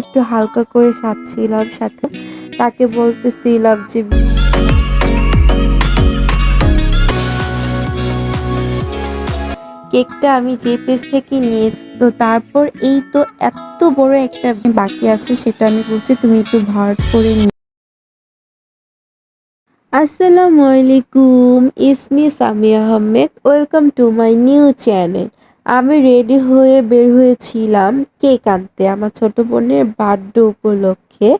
একটু হালকা করে সাজছিলাম সাথে। তাকে বলতেছিলাম যে কেকটা আমি যে পেজ থেকে নিয়ে তো তারপর এই তো এত বড় একটা বাকি আছে সেটা আমি বলছি, তুমি একটু ভার্ট করে নি আসসালামু আলাইকুম, ইসমি Samia Ahmed, welcome to my new channel. আমি রেডি হয়ে বের হয়েছিলাম কেক আনতে আমার ছোট বোনের বার্থডে উপলক্ষে।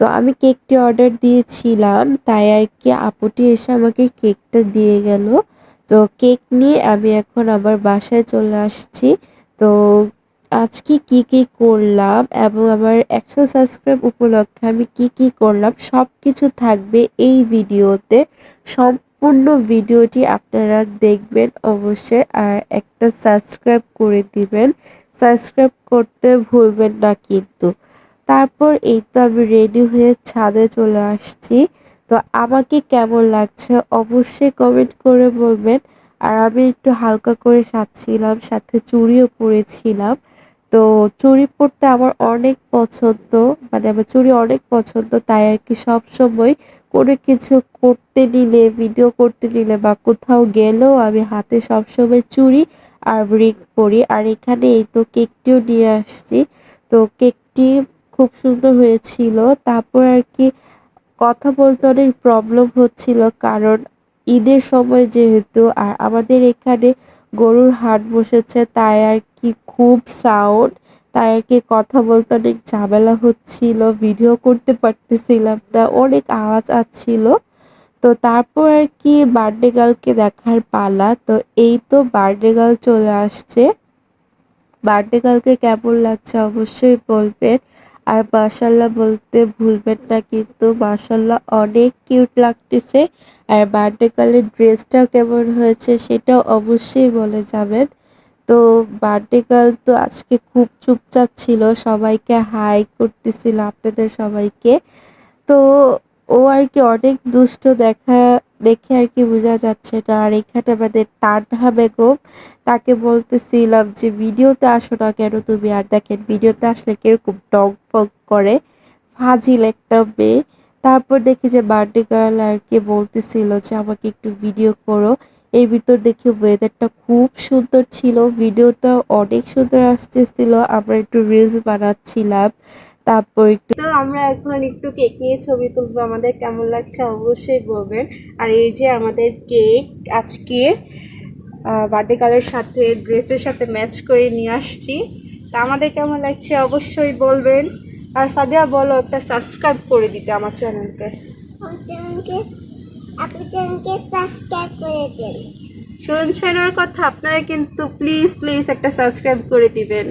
তো আমি কেকটি অর্ডার দিয়েছিলাম, তাই আর কি আপুটি এসে আমাকে কেকটা দিয়ে গেল। তো কেক নিয়ে আমি এখন আবার বাসায় চলে আসছি। তো আজকে কি কি করলাম এবং আমার একশো সাবস্ক্রাইব উপলক্ষে আমি কি কি করলাম সব কিছু থাকবে এই ভিডিওতে সম্পূর্ণ ভিডিওটি আপনারা দেখবেন অবশ্যই আর একটা সাবস্ক্রাইব করে দিবেন। সাবস্ক্রাইব করতে ভুলবেন না কিন্তু। তারপর এই তো আমি রেডি হয়ে ছাদে চলে আসছি। তো আমাকে কেমন লাগছে অবশ্যই কমেন্ট করে বলবেন। আর আমি একটু হালকা করে সাজছিলাম, সাথে চুড়িও পরেছিলাম। তো চুড়ি পরতে আমার অনেক পছন্দ মানে আমার চুড়ি অনেক পছন্দ, তাই আর কি সবসময় কোনো কিছু করতে নিলে ভিডিও করতে নিলে বা কোথাও গেলেও আমি হাতে সবসময় চুড়ি আর রিং পরি আর এখানে এই তো কেকটিও নিয়ে আসছি। তো কেকটি খুব সুন্দর হয়েছিল। তারপর আর কি কথা বলতে অনেক প্রবলেম হচ্ছিল, কারণ ঈদের সময় যেহেতু, আর আমাদের এখানে গরুর হাট বসেছে, তাই আর কি খুব সাউন্ড তাই আর কি কথা বলতে অনেক ঝামেলা হচ্ছিল ভিডিও করতে পারতেছিলাম না, অনেক আওয়াজ আসছিল। তো তারপর আর কি বার্থডে গার্লকে দেখার পালা, তো এই তো বার্থডে গার্ল চলে আসছে। বার্থডে গার্লকে কেমন লাগছে অবশ্যই বলবেন। আর মাশাল্লাহ বলতে ভুলবেন না, কিন্তু মাশাল্লাহ অনেক কিউট লাগতেছে। আর বার্থডে গার্লের ড্রেসটাও কেমন হয়েছে সেটাও অবশ্যই বলে যাবেন। তো বার্থডে গার্ল তো আজকে খুব চুপচাপ ছিল, সবাইকে হাই করতেছিল আপনাদের সবাইকে। তো ও আর কি অনেক দুষ্ট দেখা দেখে আর কি বোঝা যাচ্ছে না আর এখানে আমাদের তানহা বেগম, তাকে বলতেছিলাম যে, ভিডিওতে আসো না কেন তুমি? আর দেখেন, ভিডিওতে আসলে কীরকম টক ফক করে, ফাজিল একটা মেয়ে। তারপর দেখি যে বার্থডে গার্ল আর কি বলতেছিল যে, আমাকে একটু ভিডিও করো। এর ভিতর দেখি ওয়েদারটা খুব সুন্দর ছিল ভিডিওটা অনেক সুন্দর আসতেছিল আমরা একটু রিলস বানাচ্ছিলাম তারপর একটু তো আমরা এখন একটু কেক নিয়ে ছবি তুলবো আমাদের কেমন লাগছে অবশ্যই বলবেন। আর এই যে আমাদের কেক আজকে বার্থডে গার্লের সাথে ড্রেসের সাথে ম্যাচ করে নিয়ে আসছি। তা আমাদের কেমন লাগছে অবশ্যই বলবেন। আর সাদিয়া বলো একটা সাবস্ক্রাইব করে দিতে আমার চ্যানেলকে আমার চ্যানেলকে সাবস্ক্রাইব করে শুনছেন ওর কথা? আপনারা কিন্তু প্লিজ প্লিজ একটা সাবস্ক্রাইব করে দিবেন।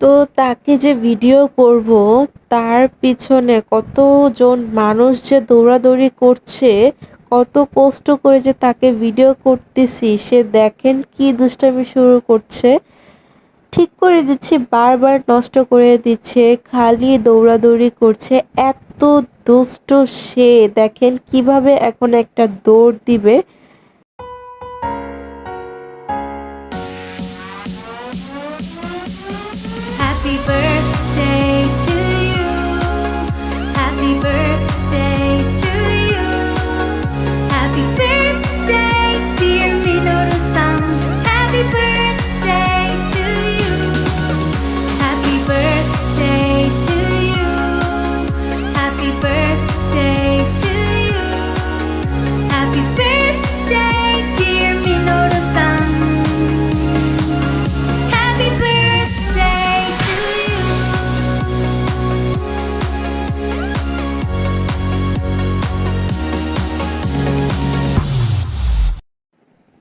তো তাকে যে ভিডিও করব, তার পিছনে কতজন মানুষ যে দৌড়াদৌড়ি করছে, কত কষ্ট করে যে তাকে ভিডিও করতেছি, সে দেখেন কি দুষ্টামি শুরু করছে। ঠিক করে দিচ্ছে, বারবার নষ্ট করে দিচ্ছে, খালি দৌড়াদৌড়ি করছে। এত দুষ্ট সে, দেখেন কীভাবে এখন একটা দৌড় দিবে।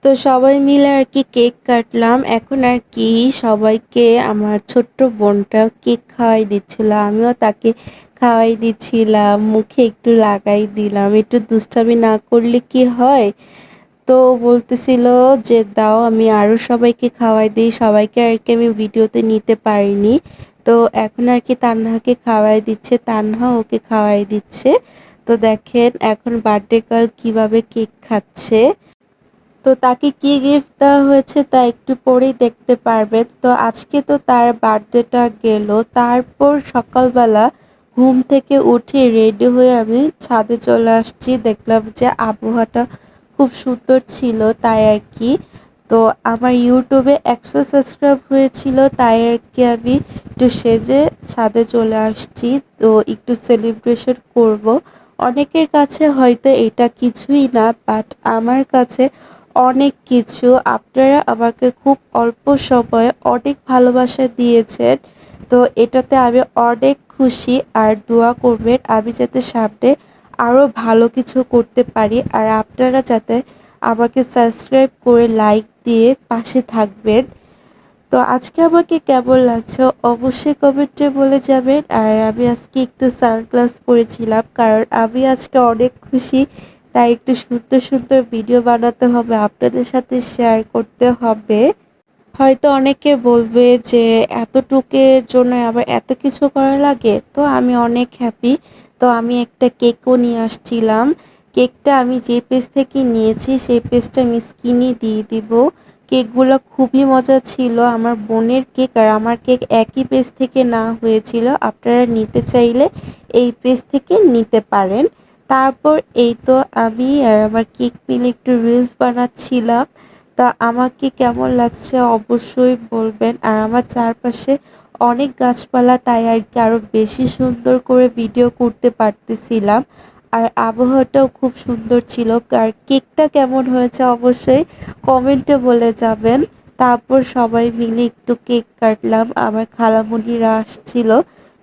তো সবাই মিলে আর কি কেক কাটলাম। এখন আর কি সবাইকে আমার ছোট্ট বোনটা কেক খাওয়াই দিচ্ছিল, আমিও তাকে খাওয়াই দিচ্ছিলাম, মুখে একটু লাগাই দিলাম। একটু দুষ্টামি না করলে কি হয়? তো বলতেছিল যে, দাও, আমি আরও সবাইকে খাওয়াই দিই। সবাইকে আর কি আমি ভিডিওতে নিতে পারিনি। তো এখন আর কি তান্নাকে খাওয়াই দিচ্ছে তান্না ওকে খাওয়াই দিচ্ছে। তো দেখেন, এখন বার্থডে গার্ল কীভাবে কেক খাচ্ছে। তো তাকে কি গিফট দেওয়া হয়েছে তা একটু পরেই দেখতে পারবেন তো আজকে তো তার বার্থডেটা গেল। তারপর সকালবেলা ঘুম থেকে উঠে রেডি হয়ে আমি ছাদে চলে আসছি। দেখলাম যে আবহাওয়াটা খুব সুন্দর ছিল তাই আর কি। তো আমার ইউটিউবে একশো সাবস্ক্রাইব হয়েছিল তাই আর কি আমি একটু সেজে ছাদে চলে আসছি। তো একটু সেলিব্রেশন করব। অনেকের কাছে হয়তো এটা কিছুই না বাট আমার কাছে অনেক কিছু। আপনারা আমাকে খুব অল্প সময়ে অনেক ভালোবাসা দিয়েছেন। তো এটাতে আমি অনেক খুশি আর দোয়া করবেন আমি যাতে সামনে আরও ভালো কিছু করতে পারি। আর আপনারা যাতে আমাকে সাবস্ক্রাইব করে লাইক দিয়ে পাশে থাকবেন। তো আজকে আমাকে কেমন লাগছে অবশ্যই কমেন্টে বলে যাবেন। আর আমি আজকে একটু সানগ্লাস পরেছিলাম কারণ আমি আজকে অনেক খুশি তাই একটু সুন্দর সুন্দর ভিডিও বানাতে হবে, আপনাদের সাথে শেয়ার করতে হবে। হয়তো অনেকে বলবে যে, এতটুকের জন্য আবার এত কিছু করা লাগে? তো আমি অনেক হ্যাপি তো আমি একটা কেকও নিয়ে আসছিলাম। কেকটা আমি যে পেজ থেকে নিয়েছি, সেই পেজটা আমি স্কিনে দিয়ে দিব। কেকগুলো খুবই মজা ছিল। আমার বোনের কেক আর আমার কেক একই পেজ থেকে না হয়েছিল। আপনারা নিতে চাইলে এই পেজ থেকে নিতে পারেন। তারপর এই তো আমি আর আমার কেক মিলে একটু রিলস বানাচ্ছিলাম। তা আমাকে কেমন লাগছে অবশ্যই বলবেন। আর আমার চারপাশে অনেক গাছপালা, তাই আর কি আরও বেশি সুন্দর করে ভিডিও করতে পারতেছিলাম। আর আবহাওয়াটাও খুব সুন্দর ছিল। আর কেকটা কেমন হয়েছে অবশ্যই কমেন্টে বলে যাবেন। তারপর সবাই মিলে একটু কেক কাটলাম। আমার খালামণিরা আসছিল।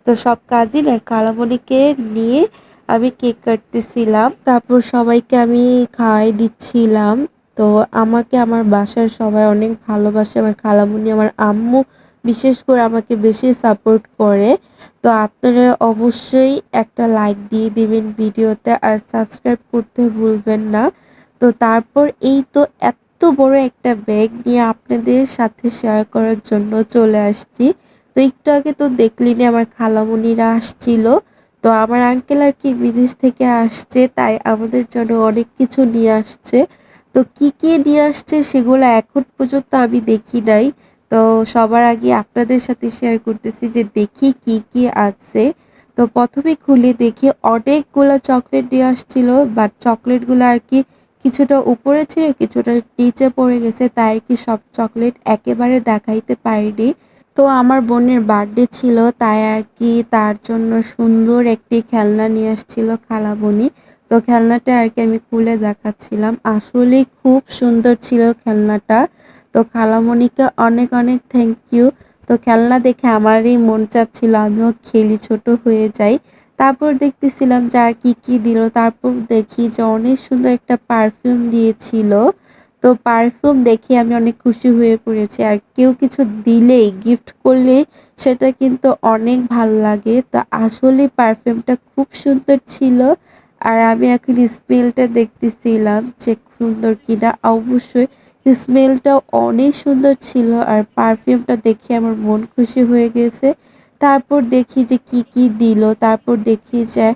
তো সব কাজিন আর খালামণিকে নিয়ে আমি কেক কাটতেছিলাম, তারপর সবাইকে আমি খাওয়াই দিচ্ছিলাম। তো আমাকে আমার বাসার সবাই অনেক ভালোবাসে, আমার খালামুনি, আমার আম্মু বিশেষ করে আমাকে বেশি সাপোর্ট করে। তো আপনারা অবশ্যই একটা লাইক দিয়ে দিবেন ভিডিওতে আর সাবস্ক্রাইব করতে ভুলবেন না। তো তারপর এই তো এত বড় একটা ব্যাগ নিয়ে আপনাদের সাথে শেয়ার করার জন্য চলে আসছি। তো একটু আগে তো দেখলিনি আমার খালামুনিরা আসছিল। তো আমার আঙ্কেল আর কি বিদেশ থেকে আসছে, তাই আমাদের জন্য অনেক কিছু নিয়ে আসছে। তো কি কি নিয়ে আসছে সেগুলো এখন পর্যন্ত আমি দেখি নাই। তো সবার আগে আপনাদের সাথে শেয়ার করতেছি যে দেখি কি কি আছে। তো প্রথমে খুলে দেখি, অনেকগুলো চকলেট নিয়ে আসছিল বাট চকলেটগুলো আর কি কিছুটা উপরে ছিল, কিছুটা নিচে পড়ে গেছে, তাই আর কি সব চকলেট একেবারে দেখাইতে পারিনি। তো আমার বোনের বার্থডে ছিল, তাই আর কি তার জন্য সুন্দর একটি খেলনা নিয়ে আসছিল খালাবনি তো খেলনাটা আর কি আমি খুলে দেখাচ্ছিলাম। আসলেই খুব সুন্দর ছিল খেলনাটা। তো খালামণিকে অনেক অনেক থ্যাংক ইউ তো খেলনা দেখে আমারই মন চাচ্ছিল, আমিও খেলি, ছোট হয়ে যাই। তারপর দেখতেছিলাম যে আর কি কি দিল। তারপর দেখি যে অনেক সুন্দর একটা পারফিউম দিয়েছিল। তো পারফিউম দেখে আমি অনেক খুশি হয়ে পড়েছি। আর কেউ কিছু দিলেই গিফট করলে সেটা কিন্তু অনেক ভালো লাগে। তো আসলে পারফিউমটা খুব সুন্দর ছিল। আর আমি এখন স্মেলটা দেখতেছিলাম যে সুন্দর কিনা। অবশ্যই স্মেলটাও অনেক সুন্দর ছিল আর পারফিউমটা দেখে আমার মন খুশি হয়ে গেছে। তারপর দেখি যে কি কি দিল। তারপর দেখি যে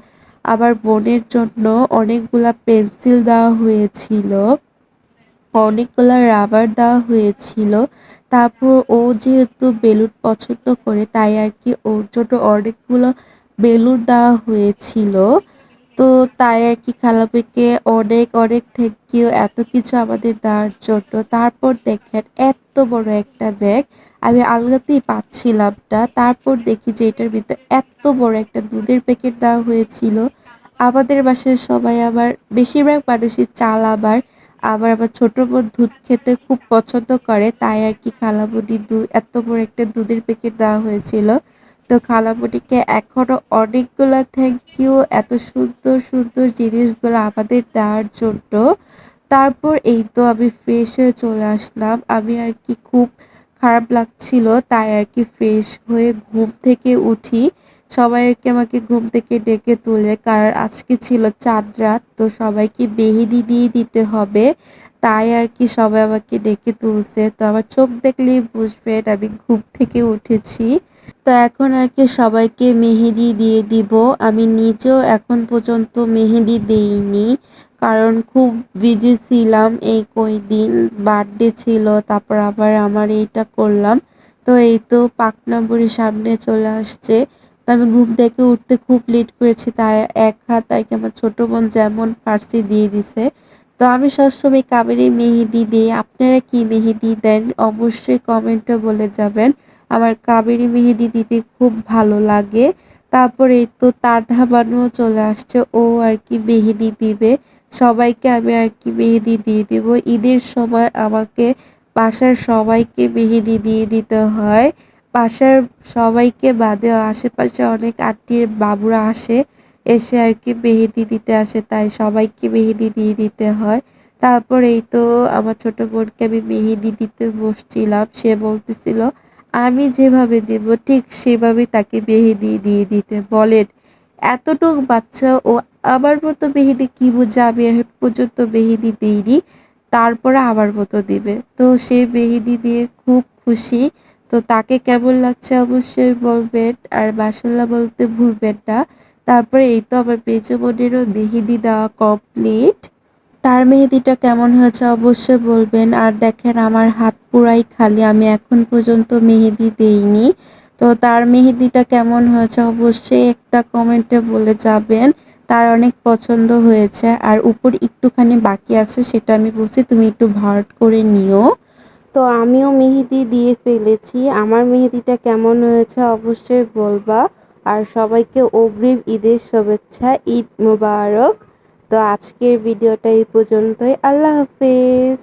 আবার বোনের জন্য অনেকগুলা পেন্সিল দেওয়া হয়েছিল। অনেকগুলা রাবার দেওয়া হয়েছিল। তারপর ও যেহেতু বেলুন পছন্দ করে, তাই আর কি ওর জন্য অনেকগুলো বেলুন দেওয়া হয়েছিল। তো তাই আর কি খালাপিকে অনেক অনেক থ্যাংক ইউ এত কিছু আমাদের দেওয়ার জন্য। তারপর দেখেন এত বড় একটা ব্যাগ আমি আলগাতেই পাচ্ছিলাম না। তারপর দেখি যে এটার ভিতর এত বড় একটা দুধের প্যাকেট দেওয়া হয়েছিল। আমাদের বাসার সবাই আবার, বেশিরভাগ মানুষই চাল আবার আবার আমার ছোট বোন দুধ খেতে খুব পছন্দ করে, তাই আর কি খালামুনি দুধ এত বড় একটা দুধের প্যাকেট দেওয়া হয়েছিল। তো খালামুনিকে এখনও অনেকগুলো থ্যাংক ইউ এত সুন্দর সুন্দর জিনিসগুলো আমাদের দেওয়ার জন্য। তারপর এই তো আমি ফ্রেশ হয়ে চলে আসলাম। আমি আর কি খুব খারাপ লাগছিল, তাই আর কি ফ্রেশ হয়ে ঘুম থেকে উঠি। সবাই আর কি আমাকে ঘুম থেকে ডেকে তুলে, কারণ আজকে ছিল চাঁদ রাত, তো সবাইকে মেহেদি দিয়ে দিতে হবে। তাই আর কি সবাই আমাকে ডেকে তুলছে। তো আমার চোখ দেখলেই বুঝবে আমি ঘুম থেকে উঠেছি। তো এখন আর কি সবাইকে মেহেদি দিয়ে দিব। আমি নিজেও এখন পর্যন্ত মেহেদি দেইনি, কারণ খুব বিজি ছিলাম এই কয়দিন বার্থডে ছিল, তারপর আবার আমার এইটা করলাম। তো এই তো পাকনা বুড়ির সামনে চলে আসছে। আমি ঘুম থেকে উঠতে খুব লেট করেছি, তাই এক হাত আর কি আমার ছোট বোন যেমন পারছি দিয়ে দিছে। তো আমি সবসময় কাবেরি মেহেদি দিই। আপনারা কি মেহেদি দেন অবশ্যই কমেন্টে বলে যাবেন। আমার কাবেরি মেহেদি দিতে খুব ভালো লাগে। তারপরে তো তার ঢাবানুও চলে আসছে, ও আর কি মেহেদি দিবে। সবাইকে আমি আর কি মেহেদি দিয়ে দিব। ঈদের সময় আমাকে বাসার সবাইকে মেহেদি দিয়ে দিতে হয়। বাসার সবাইকে বাদেও আশেপাশে অনেক আত্মীয় বাবুরা আসে, এসে আর কি মেহেদি দিতে আসে, তাই সবাইকে মেহেদি দিয়ে দিতে হয়। তারপর এই তো আমার ছোট বোনকে আমি মেহেদি দিতে বসছিলাম, সে বলতেছিল, আমি যেভাবে দেব, ঠিক সেভাবে তাকে মেহেদি দিয়ে দিতে। বলেন, এতটুক বাচ্চা ও আমার মতো মেহেদি কি বুঝে আমি এখন পর্যন্ত মেহেদি দিইনি, তারপরে আমার মতো দিবে। তো সে মেহেদি দিয়ে খুব খুশি। তো তাকে কেমন লাগছে অবশ্যই বলবেন, আর মাসাল্লাহ বলতে ভুলবেন না। তারপরে এই তো আমার মেজো বোনেরও মেহেদি দেওয়া কমপ্লিট তার মেহেদিটা কেমন হয়েছে অবশ্যই বলবেন। আর দেখেন আমার হাত পুরাই খালি, আমি এখন পর্যন্ত মেহেদি দেইনি। তো তার মেহেদিটা কেমন হয়েছে অবশ্যই একটা কমেন্টে বলে যাবেন। তার অনেক পছন্দ হয়েছে, আর উপর একটুখানি বাকি আছে, সেটা আমি বলছি, তুমি একটু ভার্ট করে নিও। তো আমিও মেহেদি দিয়ে ফেলেছি। আমার মেহেদিটা কেমন হয়েছে অবশ্যই বলবা। আর সবাইকে অগ্রিম ঈদের শুভেচ্ছা, ঈদ মুবারক। তো আজকের ভিডিওটা এই পর্যন্তই। আল্লাহ হাফেজ।